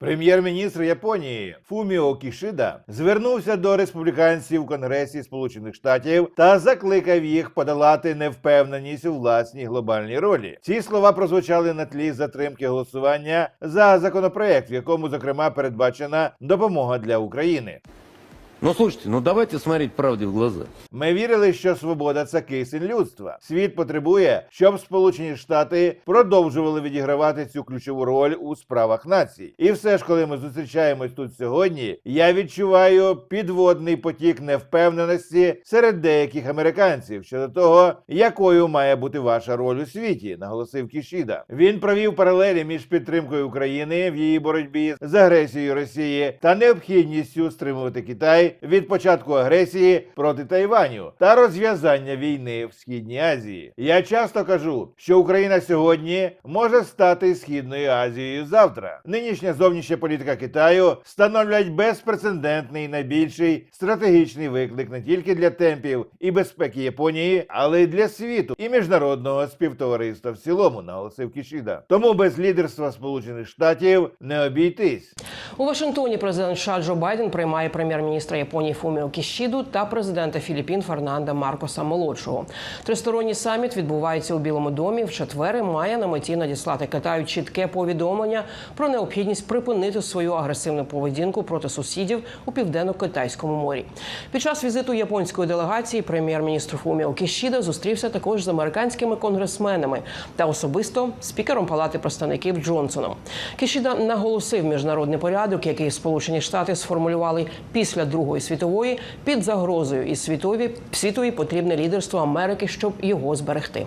Прем'єр-міністр Японії Фуміо Кішида звернувся до республіканців у Конгресі Сполучених Штатів та закликав їх подолати невпевненість у власній глобальній ролі. Ці слова прозвучали на тлі затримки голосування за законопроект, в якому зокрема передбачена допомога для України. Ну слушайте, ну давайте смотреть правде в глаза. Ми вірили, що свобода це кисень людства. Світ потребує, щоб Сполучені Штати продовжували відігравати цю ключову роль у справах націй. І все ж, коли ми зустрічаємось тут сьогодні, я відчуваю підводний потік невпевненості серед деяких американців щодо того, якою має бути ваша роль у світі, наголосив Кішіда. Він провів паралелі між підтримкою України в її боротьбі з агресією Росії та необхідністю стримувати Китай від початку агресії проти Тайваню та розв'язання війни в східній Азії. Я часто кажу, що Україна сьогодні може стати східною Азією завтра. Нинішня зовнішня політика Китаю становлять безпрецедентний найбільший стратегічний виклик не тільки для темпів і безпеки Японії, але й для світу і міжнародного співтовариства в цілому, наголосив Кішіда. Тому без лідерства Сполучених Штатів не обійтись. У Вашингтоні президент США Джо Байден приймає прем'єр-міністра Японії Фуміо Кішіду та президента Філіппін Фернанда Маркоса Молодшого. Тристоронній саміт відбувається у Білому домі. В четвер має на меті надіслати Китаю чітке повідомлення про необхідність припинити свою агресивну поведінку проти сусідів у південно-китайському морі. Під час візиту японської делегації прем'єр-міністр Фуміо Кішіда зустрівся також з американськими конгресменами та особисто спікером Палати представників Джонсоном. Кішіда наголосив міжнародний порядок, який Сполучені Штати сформулювали після Другої світової під загрозою, і світові світові потрібне лідерство Америки, щоб його зберегти.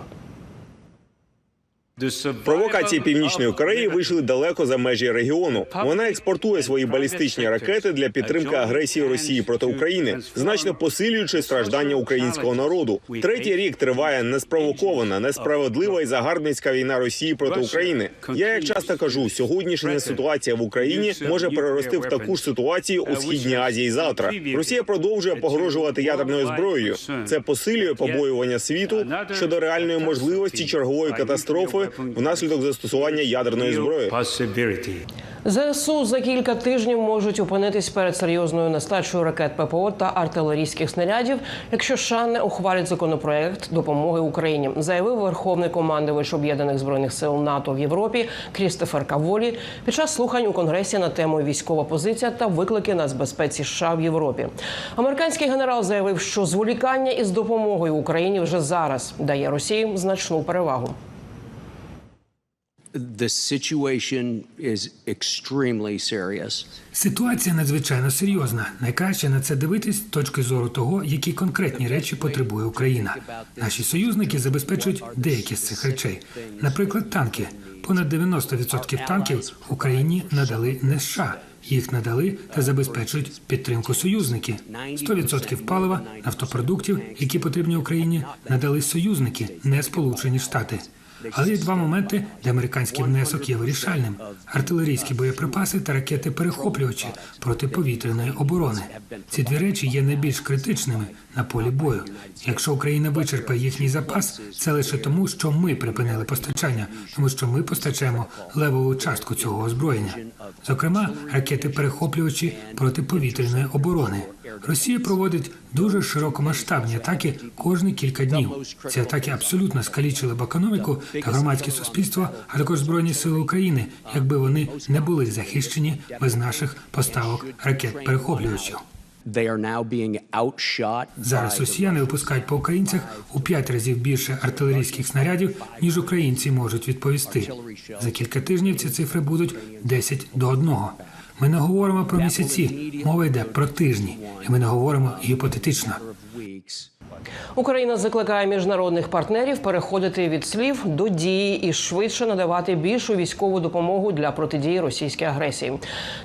Провокації північної Кореї вийшли далеко за межі регіону. Вона експортує свої балістичні ракети для підтримки агресії Росії проти України, значно посилюючи страждання українського народу. Третій рік триває неспровокована, несправедлива і загарбницька війна Росії проти України. Я як часто кажу, сьогоднішня ситуація в Україні може перерости в таку ж ситуацію у східній Азії завтра. Росія продовжує погрожувати ядерною зброєю. Це посилює побоювання світу щодо реальної можливості чергової катастрофи внаслідок застосування ядерної зброї. ЗСУ за кілька тижнів можуть опинитись перед серйозною нестачею ракет ППО та артилерійських снарядів, якщо США не ухвалять законопроект допомоги Україні, заявив верховний командувач об'єднаних збройних сил НАТО в Європі Крістофер Каволі під час слухань у конгресі на тему військова позиція та виклики нацбезпеці США в Європі. Американський генерал заявив, що зволікання із допомогою Україні вже зараз дає Росії значну перевагу. The situation is extremely serious. Ситуація надзвичайно серйозна. Найкраще на це дивитись з точки зору того, які конкретні речі потребує Україна. Наші союзники забезпечують деякі з цих речей. Наприклад, танки. Понад 90% танків Україні надали не США. Їх надали та забезпечують підтримку союзники. 100% палива, нафтопродуктів, які потрібні Україні, надали союзники, не Сполучені Штати. Але є два моменти, де американський внесок є вирішальним: артилерійські боєприпаси та ракети-перехоплювачі протиповітряної оборони. Ці дві речі є найбільш критичними на полі бою. Якщо Україна вичерпає їхній запас, це лише тому, що ми припинили постачання, тому що ми постачаємо левову частку цього озброєння, зокрема ракети-перехоплювачі протиповітряної оборони. Росія проводить дуже широкомасштабні атаки кожні кілька днів. Ці атаки абсолютно скалічили б економіку та громадське суспільство, а також збройні сили України, якби вони не були захищені без наших поставок ракет перехоплювачів. Зараз росіяни випускають по українцях у п'ять разів більше артилерійських снарядів, ніж українці можуть відповісти. За кілька тижнів ці цифри будуть 10 до 1. Ми не говоримо про місяці, мова йде про тижні, і ми не говоримо гіпотетично. Україна закликає міжнародних партнерів переходити від слів до дії і швидше надавати більшу військову допомогу для протидії російській агресії.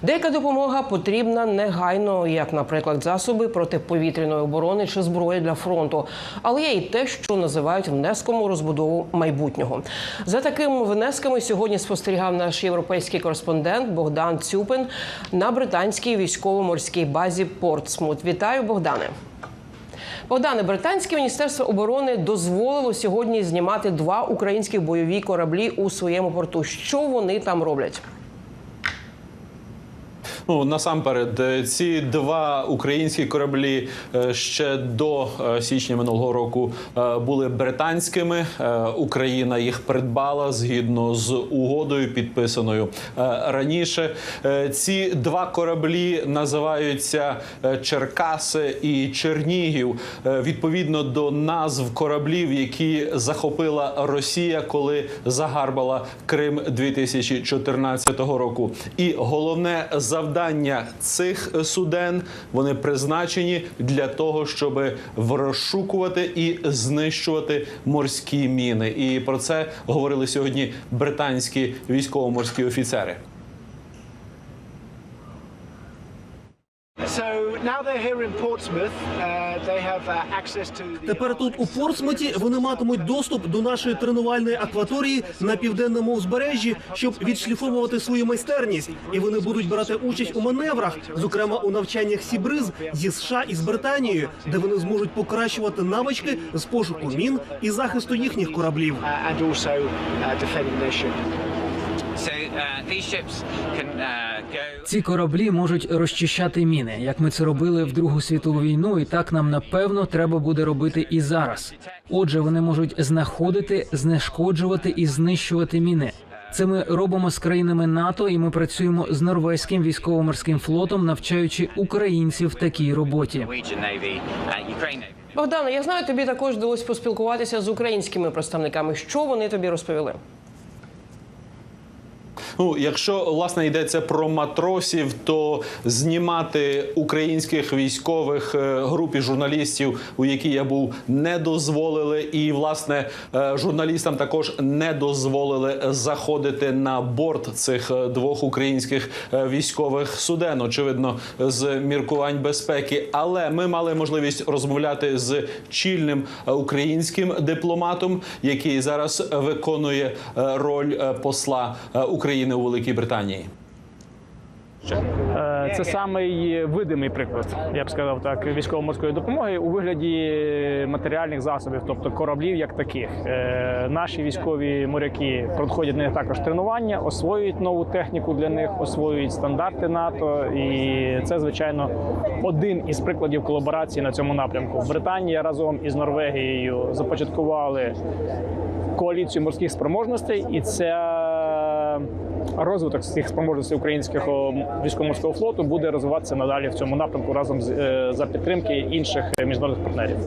Деяка допомога потрібна негайно, як, наприклад, засоби протиповітряної оборони чи зброї для фронту. Але є і те, що називають внеском у розбудову майбутнього. За такими внесками сьогодні спостерігав наш європейський кореспондент Богдан Цюпин на британській військово-морській базі Портсмут. Вітаю, Богдане. Богдане, британське міністерство оборони дозволило сьогодні знімати два українські бойові кораблі у своєму порту. Що вони там роблять? Ну насамперед, е, ці два українські кораблі е, ще до е, січня минулого року були британськими. Україна їх придбала згідно з угодою, підписаною раніше. Ці два кораблі називаються Черкаси і Чернігів відповідно до назв кораблів, які захопила Росія, коли загарбала Крим 2014 року. І головне завдання цих суден вони призначені для того, щоб розшукувати і знищувати морські міни. І про це говорили сьогодні британські військово-морські офіцери. Тепер тут у Портсмуті вони матимуть доступ до нашої тренувальної акваторії на південному узбережжі, щоб відшліфовувати свою майстерність. І вони будуть брати участь у маневрах, зокрема у навчаннях Сібриз зі США і з Британією, де вони зможуть покращувати навички з пошуку мін і захисту їхніх кораблів. Ці кораблі можуть розчищати міни, як ми це робили в Другу світову війну, і так нам напевно треба буде робити і зараз. Отже, вони можуть знаходити, знешкоджувати і знищувати міни. Це ми робимо з країнами НАТО, і ми працюємо з норвезьким військово-морським флотом, навчаючи українців такій роботі. Navy. Богдане, я знаю, тобі також вдалося поспілкуватися з українськими представниками. Що вони тобі розповіли? Ну, якщо власне йдеться про матросів, то знімати українських військових е, груп і журналістів, у які я був, не дозволили, і власне е, журналістам також не дозволили заходити на борт цих е, двох українських військових суден. Очевидно, з міркувань безпеки. Але ми мали можливість розмовляти з чільним українським дипломатом, який зараз виконує роль посла е, України у Великій Британії. Е, Це самий видимий приклад, я б сказав так, військово-морської допомоги у вигляді матеріальних засобів, тобто кораблів як таких. Е, Наші військові моряки проходять них також тренування, освоюють нову техніку для них, освоюють стандарти НАТО. І це, звичайно, один із прикладів колаборації на цьому напрямку. Британія разом із Норвегією започаткували коаліцію морських спроможностей, і це розвиток цих спроможностей українського військово-морського флоту буде розвиватися надалі в цьому напрямку разом з е, за підтримки інших міжнародних партнерів.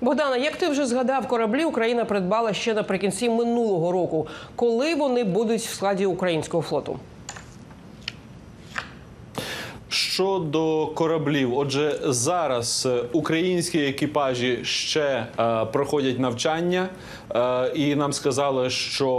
Богдана, як ти вже згадав, кораблі Україна придбала ще наприкінці минулого року. Коли вони будуть в складі українського флоту? Щодо кораблів, отже, зараз е, українські екіпажі ще е, проходять навчання, е, і нам сказали, що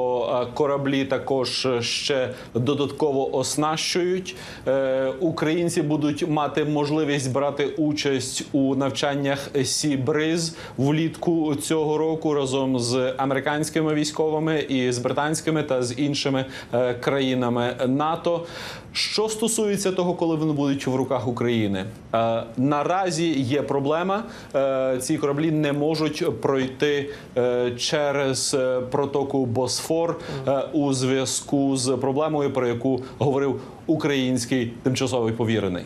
е, кораблі також ще додатково оснащують. Е, українці будуть мати можливість брати участь у навчаннях Сі-Бриз влітку цього року разом з американськими військовими і з британськими та з іншими е, країнами НАТО. Що стосується того, коли вони будуть в руках України, е, наразі є проблема. Е, ці кораблі не можуть пройти е, через е, протоку Босфор е, у зв'язку з проблемою, про яку говорив український тимчасовий повірений.